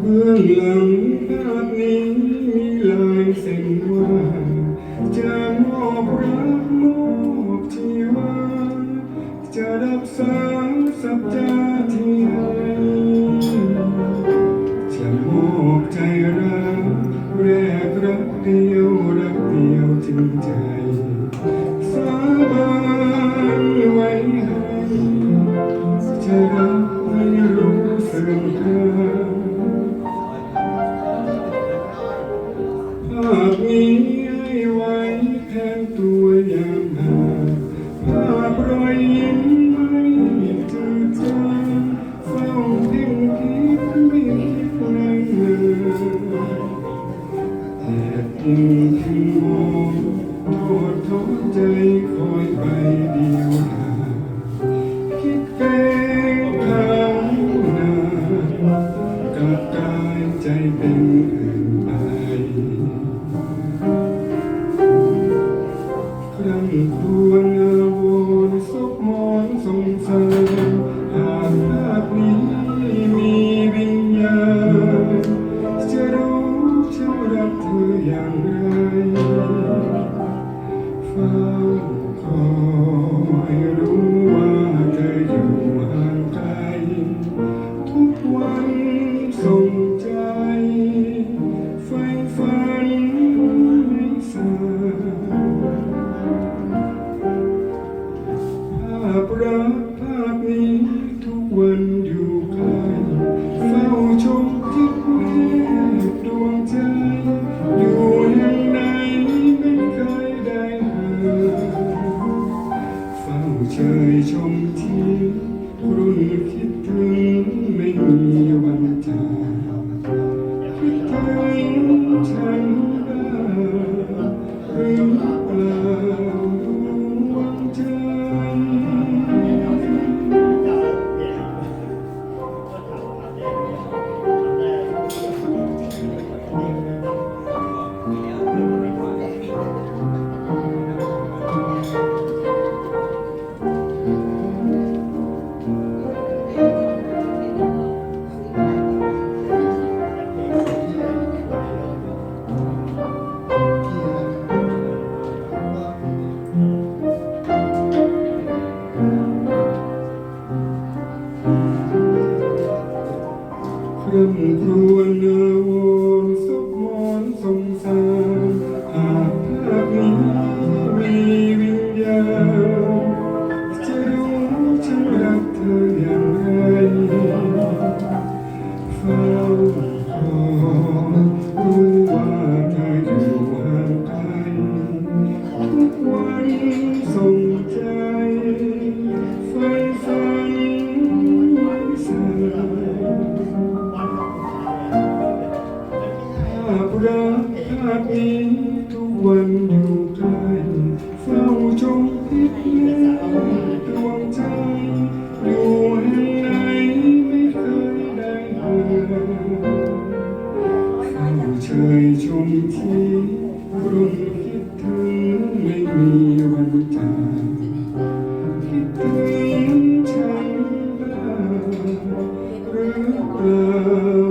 เบื้องหลังภาพนี้มีลายเซ็นว่าจะมอบ แต่มีคือมองโทษท้ใจคอยไปเดียวหาคิเป้ทางนานกลับกายใจเป็นอื่นไปครั้งครู เองทุกวันอยู่ใกล้เฝ้าชมพิษแม่ดวงใจอยู่แห่งไหนไม่เคยได้เบื่อเชยชมทีรุ่งคิดถึงไม่มีวันจากคิดถึงฉันบ้างหรือเปล่า